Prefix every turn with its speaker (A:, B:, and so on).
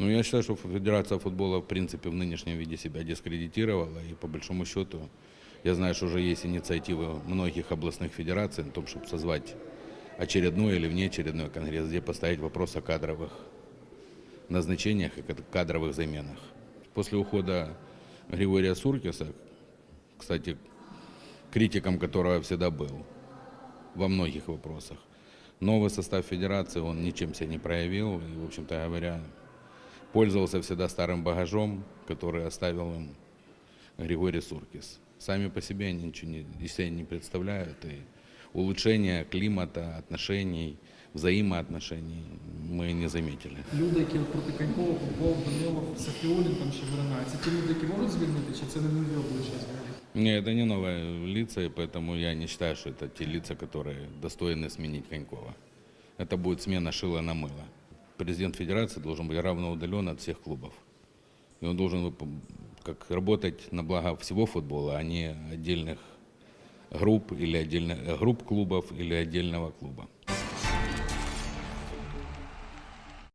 A: Ну, я считаю, что Федерация футбола, в принципе, в нынешнем виде себя дискредитировала. И по большому счету, я знаю, что уже есть инициативы многих областных федераций на том, чтобы созвать очередной или внеочередной конгресс, где поставить вопрос о кадровых назначениях и кад- кадровых заменах. После ухода Григория Суркиса, кстати, критиком которого я всегда был во многих вопросах, новый состав федерации, он ничем себя не проявил. И, в общем-то говоря, пользовался всегда старым багажом, который оставил им Григорий Суркис. Сами по себе они ничего не, из себя не представляют. И улучшения климата, отношений, взаимоотношений мы не заметили.
B: Люди, які от проти Канькова, Попов, Данилов, Сафіулін там ще виринає. Це ті люди, які можуть звільнити, чи це не нові обличчя взагалі?
A: Не, это не новые лица, и поэтому я не считаю, что это те лица, которые достойны сменить Конькова. Это будет смена шила на мыло. Президент Федерации должен быть равноудален от всех клубов. И он должен вып- как работать на благо всего футбола, а не отдельных групп или отдельных групп клубов или отдельного клуба.